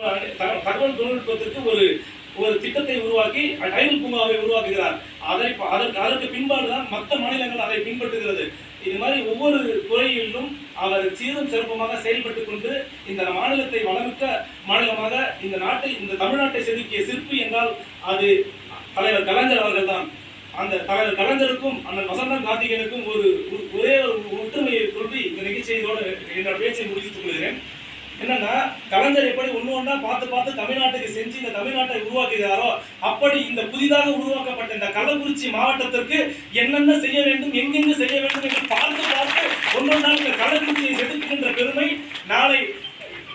தகவல் தொழில்நுட்பத்திற்கு ஒரு ஒரு திட்டத்தை உருவாக்கி டைல் பூங்காவை உருவாக்குகிறார். அதை அதற்கு அதற்கு பின்பாடுதான் மற்ற மாநிலங்கள் அதை பின்பற்றுகிறது. இது மாதிரி ஒவ்வொரு துறையிலும் அவர் சீரும் சிறப்புமாக செயல்பட்டு கொண்டு இந்த மாநிலத்தை வளமிக்க மாநிலமாக இந்த நாட்டை இந்த தமிழ்நாட்டை செதுக்கிய சிற்பி என்றால் அது தலைவர் கலைஞர் அவர்கள்தான். அந்த தலைவர் கலைஞருக்கும் அந்த வசந்தன் கார்த்திகனுக்கும் ஒரு ஒரே ஒரு ஒற்றுமையை கொண்டு இந்த நிகழ்ச்சியோடு என்னோட பேச்சை முடித்துக் கொள்கிறேன். என்னன்னா கலைஞர் எப்படி ஒன்று ஒன்றா பார்த்து பார்த்து தமிழ்நாட்டுக்கு செஞ்சு இந்த தமிழ்நாட்டை உருவாக்குகிறாரோ அப்படி இந்த புதிதாக உருவாக்கப்பட்ட இந்த கள்ளக்குறிச்சி மாவட்டத்திற்கு என்னென்ன செய்ய வேண்டும் எங்கெங்கு செய்ய வேண்டும் என்று பார்த்து பார்த்து ஒன்றொன்றா இந்த கள்ளக்குறிச்சியை செதுக்குகின்ற பெருமை நாளை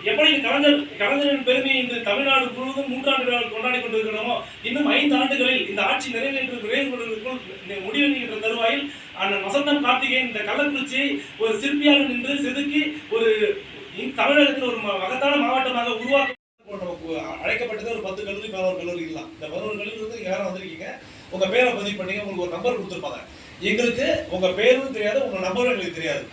எப்படி கலைஞர் கலைஞரின் பெருமையை இந்த தமிழ்நாடு முழுவதும் மூன்றாண்டு நாள் கொண்டாடி கொண்டிருக்கிறோமோ இன்னும் ஐந்து ஆண்டுகளில் இந்த ஆட்சி நிறைவேற்று நிறைவு கொண்டிருக்கும் முடிவெடுக்கின்ற தருவாயில் அண்ணன் வசந்தம் கார்த்திகேயன் இந்த கள்ளக்குறிச்சியை ஒரு சிற்பியாக நின்று செதுக்கி ஒரு தமிழகத்தில் ஒரு மகத்தான மாவட்டமாக உருவாக்க அழைக்கப்பட்டது ஒரு பத்து கல்லூரி பதினோரு கல்லூரி தான் இந்த பதினோரு கல்லூரி வந்து யாரும் வந்திருக்கீங்க உங்கள் பேரை பதிவு பண்ணி உங்களுக்கு ஒரு நம்பர் கொடுத்துருப்பாங்க. எங்களுக்கு உங்கள் பேரும் தெரியாது உங்கள் நம்பரும் எங்களுக்கு தெரியாது.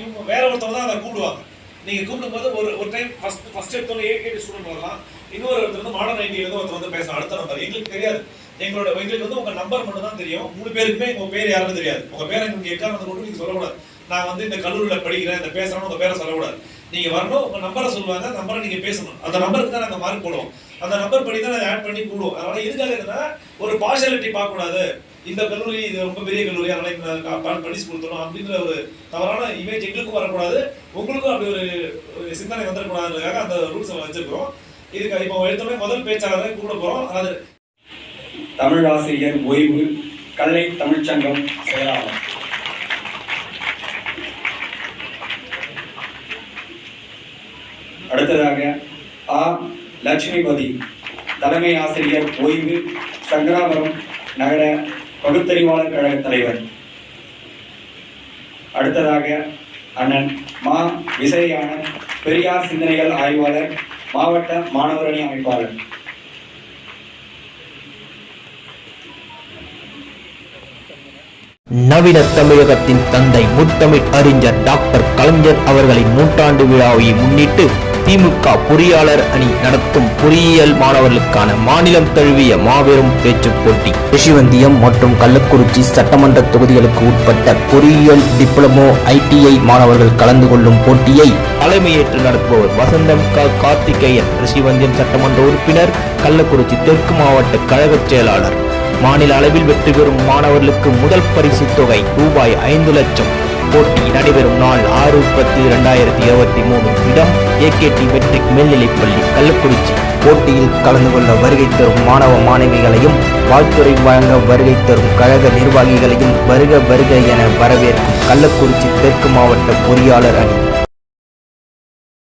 இவங்க வேற ஒருத்தவங்க தான் அதை கூப்பிடுவாங்க நீங்கள் கூப்பிடும்போது ஒரு ஒரு டைம் ஃபஸ்ட் ஃபஸ்ட் எடுத்தவங்க ஏகேடி ஸ்டூடெண்ட் வரலாம். இன்னொரு ஒருத்தர் வந்து மாடர்ன் ஐடியிலேருந்து ஒருத்தர் வந்து பேசலாம். அடுத்த நம்பர் எங்களுக்கு தெரியாது. எங்களோட எங்களுக்கு வந்து உங்கள் நம்பர் மட்டும் தான் தெரியும். மூணு பேருக்குமே உங்கள் பேர் யாருன்னு தெரியாது. உங்கள் பேரை எங்களுக்கு எக்காரணத்தை கொண்டு நீங்கள் சொல்லக்கூடாது. நான் வந்து இந்த கல்லூரியில் படிக்கிறேன் இந்த பேசுகிறேன்னு உங்கள் பேரை சொல்லக்கூடாது. நீங்க வரணும் உங்க நம்பரை சொல்லுவாங்க நம்பரை நீங்க பேசணும். அந்த நம்பருக்கு தான் நாங்க மார்க் போடுவோம். அந்த நம்பர் படி தான் ஆட் பண்ணி கூடுவோம். அதனால இதுக்காக என்னன்னா ஒரு பார்ஷாலிட்டி பார்க்க கூடாது இந்த கல்லூரி இது ரொம்ப பெரிய கல்லூரி அதனால இந்த படிச்சு கொடுத்துரும் அப்படின்ற ஒரு தவறான இமேஜ் எங்களுக்கும் வரக்கூடாது. உங்களுக்கும் அப்படி ஒரு ஒரு சிந்தனை வந்துடக்கூடாதுக்காக அந்த ரூல்ஸ் வச்சிருக்கிறோம். இதுக்கு இப்போ எடுத்தோடனே முதல் பேச்சாளரை கூட போறோம். அதாவது தமிழ் ஆசிரியர் ஓய்வு கல்லை தமிழ்ச்சங்கம் செயலாளர். அடுத்ததாக ஆ. லட்சுமிபதி தலைமை ஆசிரியர் ஓய்வு சங்கராபுரம் நகர பகுத்தறிவாளர் கழக தலைவர். அடுத்ததாக அண்ணன் மா. விசையான பெரியார் சிந்தனைகள் ஆய்வாளர் மாவட்ட மாணவரணி அமைப்பாளர். நவீன தமிழகத்தின் தந்தை முத்தமிழ் அறிஞர் டாக்டர் கலைஞர் அவர்களின் நூற்றாண்டு விழாவை முன்னிட்டு திமுக பொறியாளர் அணி நடத்தும் பொறியியல் மாணவர்களுக்கான மாநிலம் தழுவிய மாபெரும் பேச்சுப் போட்டி. ரிஷிவந்தியம் மற்றும் கள்ளக்குறிச்சி சட்டமன்ற தொகுதிகளுக்கு உட்பட்ட பொறியியல் டிப்ளமோ ஐடிஐ மாணவர்கள் கலந்து கொள்ளும் போட்டியை தலைமையேற்று நடத்துபவர் வசந்தம் க. கார்த்திகேயன் ரிஷிவந்தியம் சட்டமன்ற உறுப்பினர் கள்ளக்குறிச்சி தெற்கு மாவட்ட கழகச் செயலாளர். மாநில அளவில் வெற்றி பெறும் மாணவர்களுக்கு முதல் பரிசு தொகை ரூபாய் ஐந்து லட்சம். போட்டி நடைபெறும் நாள் ஆறு பத்து இரண்டாயிரத்தி இருபத்தி மூணு இடம். ஏகேடி மெட்ரிக் மேல்நிலைப்பள்ளி கள்ளக்குறிச்சி. போட்டியில் கலந்து கொள்ள வருகை தரும் மாணவ மாணவிகளையும் வாழ்த்துறை வழங்க வருகை தரும் கழக நிர்வாகிகளையும் வருக வருக என வரவேற்கும் கள்ளக்குறிச்சி தெற்கு மாவட்ட பொறியாளர் அணி.